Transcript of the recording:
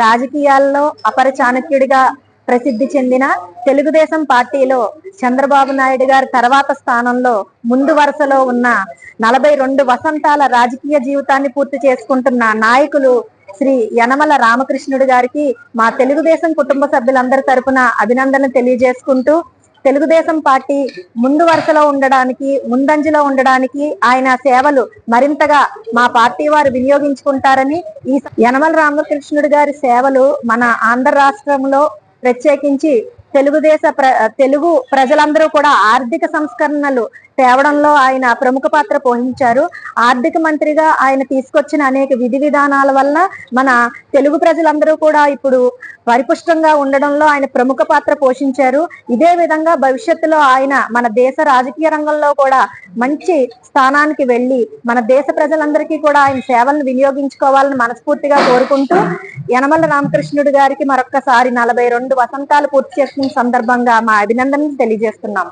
రాజకీయాల్లో అపర చాణక్యుడిగా ప్రసిద్ధి చెందిన తెలుగుదేశం పార్టీలో చంద్రబాబు నాయుడు గారి తర్వాత స్థానంలో ముందు వరుసలో ఉన్న నలభై రెండు వసంతాల రాజకీయ జీవితాన్ని పూర్తి చేసుకుంటున్న నాయకులు శ్రీ యనమల రామకృష్ణుడు గారికి మా తెలుగుదేశం కుటుంబ సభ్యులందరి తరపున అభినందన తెలియజేసుకుంటూ తెలుగుదేశం పార్టీ ముందు వరుసలో ఉండడానికి ముందంజలో ఉండడానికి ఆయన సేవలు మరింతగా మా పార్టీ వారు వినియోగించుకుంటారని ఈ యనమల రామకృష్ణుడు గారి సేవలు మన ఆంధ్ర రాష్ట్రంలో ప్రత్యేకించి తెలుగుదేశ ప్ర తెలుగు ప్రజలందరూ కూడా ఆర్థిక సంస్కరణలు తేవడంలో ఆయన ప్రముఖ పాత్ర పోషించారు. ఆర్థిక మంత్రిగా ఆయన తీసుకొచ్చిన అనేక విధి విధానాల వల్ల మన తెలుగు ప్రజలందరూ కూడా ఇప్పుడు పరిపుష్టంగా ఉండడంలో ఆయన ప్రముఖ పాత్ర పోషించారు. ఇదే విధంగా భవిష్యత్తులో ఆయన మన దేశ రాజకీయ రంగంలో కూడా మంచి స్థానానికి వెళ్ళి మన దేశ ప్రజలందరికీ కూడా ఆయన సేవలను వినియోగించుకోవాలని మనస్ఫూర్తిగా కోరుకుంటూ యనమల రామకృష్ణుడు గారికి మరొక్కసారి నలభై రెండు వసంతాలు పూర్తి చేసిన సందర్భంగా మా అభినందనలు తెలియజేస్తున్నాం